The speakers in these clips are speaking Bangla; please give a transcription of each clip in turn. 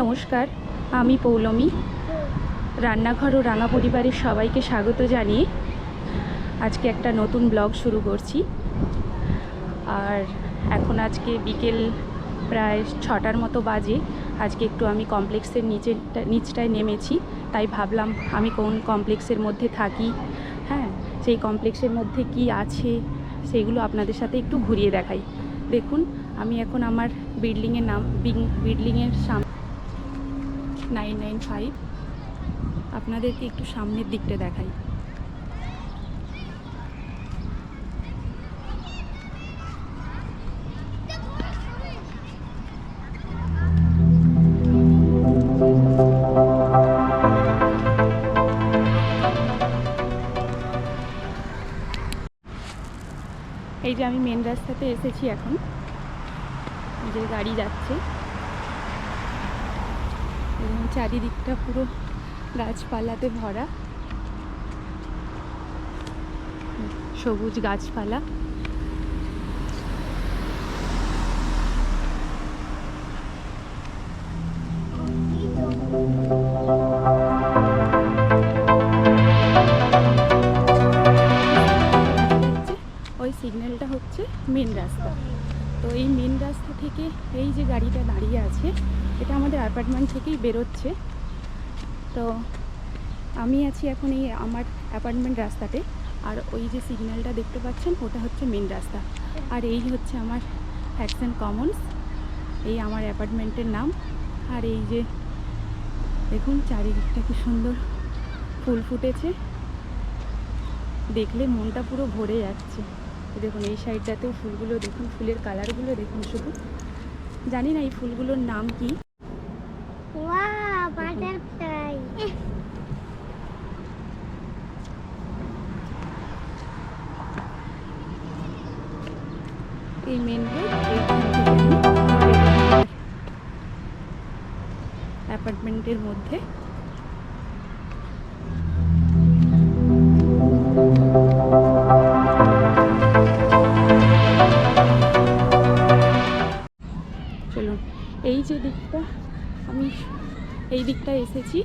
নমস্কার, আমি পৌলমী। রান্নাঘর ও রাঙা পরিবারের সবাইকে স্বাগত জানিয়ে আজকে একটা নতুন ব্লগ শুরু করছি। আর এখন আজকে বিকেল প্রায় ছটার মতো বাজে। আজকে একটু আমি কমপ্লেক্সের নিচে নিচটায় নেমেছি, তাই ভাবলাম আমি কোন কমপ্লেক্সের মধ্যে থাকি হ্যাঁ সেই কমপ্লেক্সের মধ্যে কি আছে, সেগুলো আপনাদের সাথে একটু ঘুরিয়ে দেখাই। দেখুন, আমি এখন আমার বিল্ডিংয়ের নাম বিল্ডিংয়ের সাম নাইন নাইন ফাইভ। আপনাদেরকে একটু সামনের দিকটা দেখাই। এই যে আমি মেন রাস্তাতে এসেছি এখন। যে গাড়ি যাচ্ছে। এবং চারিদিকটা পুরো গাছপালাতে ভরা। সবুজ গাছপালা। ওই সিগন্যালটা হচ্ছে মেন রাস্তা। তো এই মেন রাস্তা থেকে এই যে গাড়িটা দাঁড়িয়ে আছে, এটা আমাদের অ্যাপার্টমেন্ট থেকেই বেরোচ্ছে। তো আমি আছি এখন এই আমার অ্যাপার্টমেন্ট রাস্তাতে, আর ওই যে সিগন্যালটা দেখতে পাচ্ছেন, ওটা হচ্ছে মেন রাস্তা। আর এই হচ্ছে আমার হ্যাকসন কমন্স এই আমার অ্যাপার্টমেন্টের নাম। আর এই যে দেখুন, চারিদিকটা কি সুন্দর ফুল ফুটেছে। দেখলে মনটা পুরো ভরে যাচ্ছে। দেখুন এই সাইডটাতেও ফুলগুলো দেখুন ফুলের কালারগুলো দেখুন শুধু। জানি না এই ফুলগুলোর নাম কি। এই মেন অ্যাপার্টমেন্টের মধ্যে এসেছি।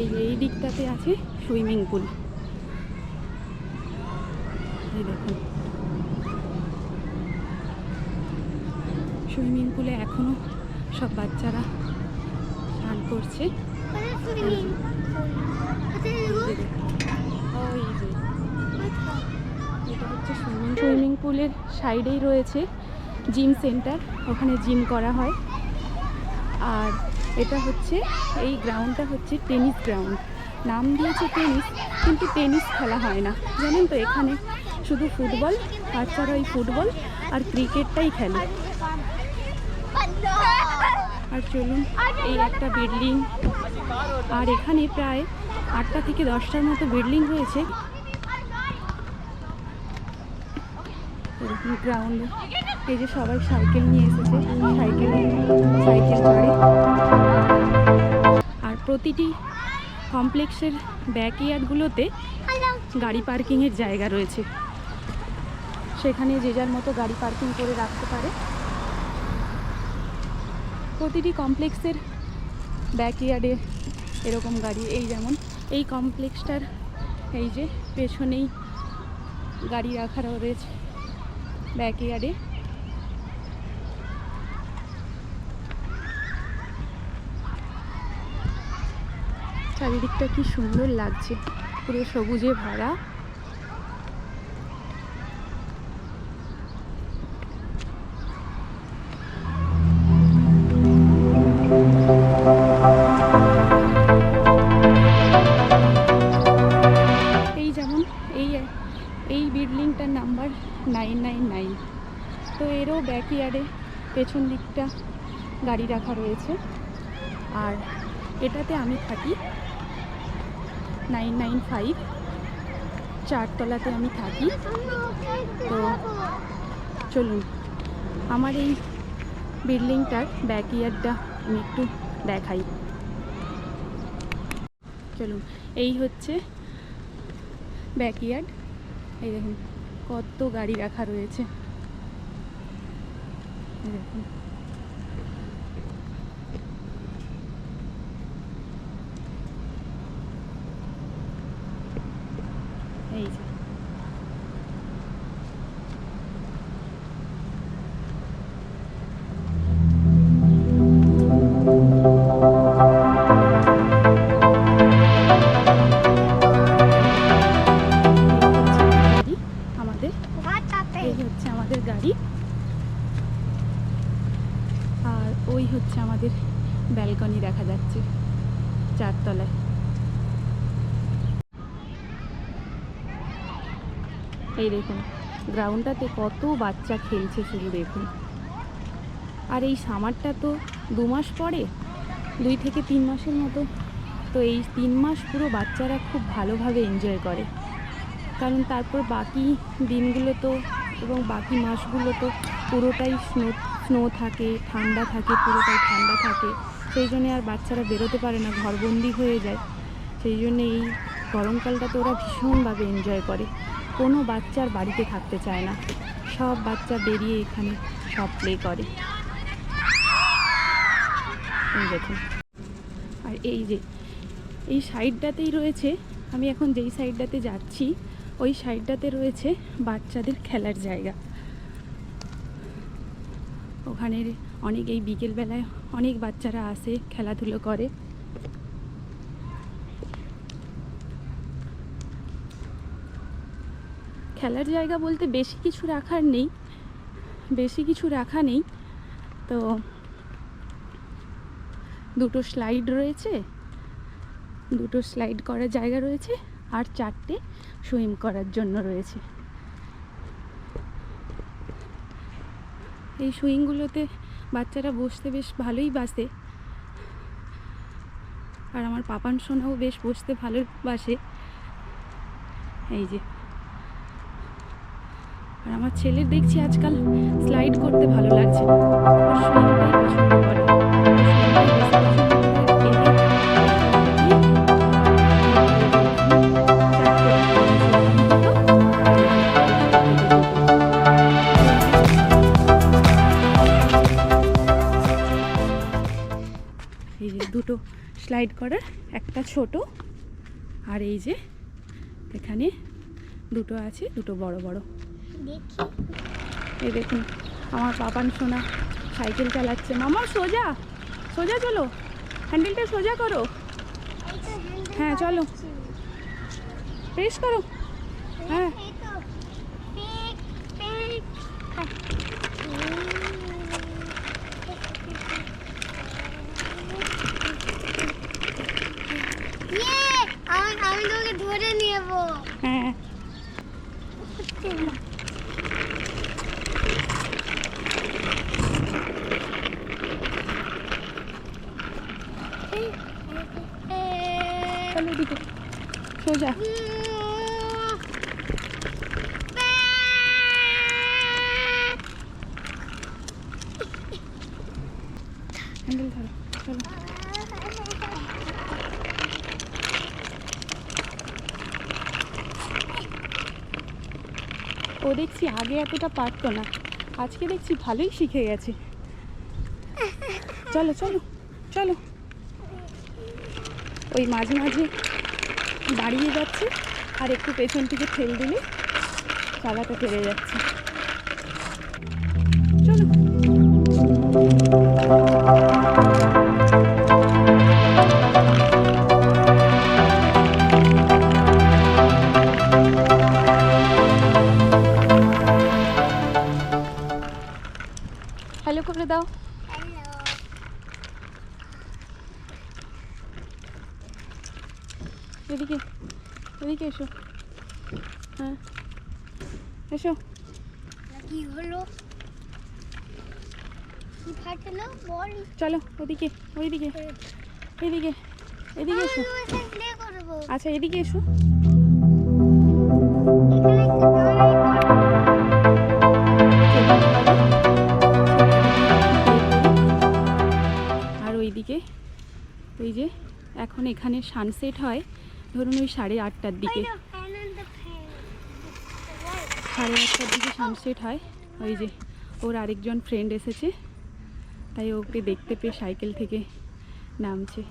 এই এই দিকটাতে আছে সুইমিং পুল। দেখুন। সুইমিং পুলে এখনও সব বাচ্চারা স্নান করছে। সুইমিং পুলের সাইডেই রয়েছে জিম সেন্টার। ওখানে জিম করা হয়। আর এটা হচ্ছে, এই গ্রাউন্ডটা হচ্ছে টেনিস গ্রাউন্ড নাম দিয়েছে টেনিস কিন্তু টেনিস খেলা হয় না। জানেন তো, এখানে শুধু ফুটবল, বাচ্চারা ওই ফুটবল আর ক্রিকেটটাই খেলে। আর চলুন, এই একটা বিল্ডিং আর এখানে প্রায় আটটা থেকে দশটার মতো বিল্ডিং রয়েছে গ্রাউন্ডে এই যে সবাই সাইকেল নিয়ে এসেছে, সাইকেল সাইকেল চড়ে আর প্রতিটি কমপ্লেক্সের ব্যাক ইয়ার্ডগুলোতে গাড়ি পার্কিংয়ের জায়গা রয়েছে। সেখানে যে যার মতো গাড়ি পার্কিং করে রাখতে পারে। প্রতিটি কমপ্লেক্সের ব্যাকইয়ার্ডে এরকম গাড়ি, এই যেমন, এই কমপ্লেক্সটার এই যে পেছনেই গাড়ি রাখা রয়েছে ব্যাকইয়ার্ডে চারিদিকটা কি সুন্দর লাগছে। পুরো সবুজে ভরা। এই যেমন এই এই বিল্ডিংটার নাম্বার নাইন নাইন নাইন। তো এরও ব্যাকইয়ার্ডে পেছন দিকটা গাড়ি রাখা রয়েছে। আর এটাতে আমি থাকি। নাইন নাইন ফাইভ, চারতলাতে আমি থাকি। তো চলুন, আমার এই বিল্ডিংটার ব্যাকইয়ার্ডটা আমি একটু দেখাই। চলুন, এই হচ্ছে ব্যাকইয়ার্ড এই দেখুন, কত গাড়ি রাখা রয়েছে। দেখুন। আমাদের ব্যালকনি দেখা যাচ্ছে, চারতলায়। এই দেখুন, গ্রাউন্ডটাতে কত বাচ্চা খেলছে শুধু দেখুন। আর এই সামারটা তো দু মাস পরে, দুই থেকে তিন মাসের মতো। তো এই তিন মাস পুরো বাচ্চারা খুব ভালোভাবে এনজয় করে। কারণ তারপর বাকি দিনগুলো তো এবং বাকি মাসগুলো তো পুরোটাই স্নো স্নো থাকে, ঠান্ডা থাকে, পুরোটাই ঠান্ডা থাকে, সেই জন্যে আর বাচ্চারা বেরোতে পারে না, ঘরবন্দি হয়ে যায়। সেই জন্যে এই গরমকালটাতে ওরা ভীষণভাবে এনজয় করে। কোনো বাচ্চার বাড়িতে থাকতে চায় না। সব বাচ্চা বেরিয়ে এখানে সব প্লে করে। দেখুন। আর এই যে, এই সাইডটাতেই রয়েছে, আমি এখন যেই সাইডটাতে যাচ্ছি, ওই সাইডটাতে রয়েছে বাচ্চাদের খেলার জায়গা। ওখানে অনেক এই বিকেলবেলায় অনেক বাচ্চারা আসে, খেলাধুলো করে। খেলার জায়গা বলতে বেশি কিছু রাখার নেই, বেশি কিছু রাখা নেই। তো দুটো স্লাইড রয়েছে, দুটো স্লাইড করার জায়গা রয়েছে, আর চারটে সুইম করার জন্য রয়েছে। এই সুইংগুলোতে বাচ্চারা বসতে বেশ ভালোই বাসে। আর আমার পাপান সোনাও বেশ বসতে ভালোবাসে এই যে। আর আমার ছেলের দেখছি আজকাল স্লাইড করতে ভালো লাগছে না। স্লাইড করার একটা ছোট আর এই যে এখানে দুটো আছে দুটো বড় বড় এই দেখুন আমার পাপান সোনা সাইকেল চালাচ্ছে মামা সোজা সোজা চলো হ্যান্ডেলটা সোজা করো হ্যাঁ, চলো। প্রেস করো হ্যাঁ। 뭐. 응. দেখছি আগে এতটা পারতো না। আজকে দেখছি ভালোই শিখে গেছে। চলো চলো চলো। ওই মাঝে মাঝে দাঁড়িয়ে যাচ্ছে আর একটু পেছন থেকে ঠেল দিলে চালাটা ফেলে যাচ্ছে। চলো। এসো। হ্যাঁ। এসো। কি হলো? কি ফাটলো বল। চলো ওদিকে ওইদিকে এদিকে এদিকে এসো। আচ্ছা এদিকে এসো। আর ওইদিকে ওই যে এখন এখানে সানসেট হয়। ধরুন ওই সাড়ে আটটার দিকে. সাড়ে আটটার দিকে সানসেট হয়। ওই যে ওর আরেকজন ফ্রেন্ড এসেছে তাই ওকে দেখতে পেয়ে সাইকেল থেকে নামছে।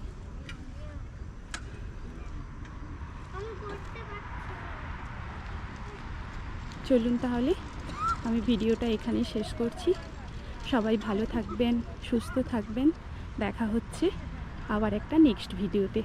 চলুন তাহলে আমি ভিডিওটা এখানেই শেষ করছি। সবাই ভালো থাকবেন সুস্থ থাকবেন। দেখা হচ্ছে আবার একটা নেক্সট ভিডিওতে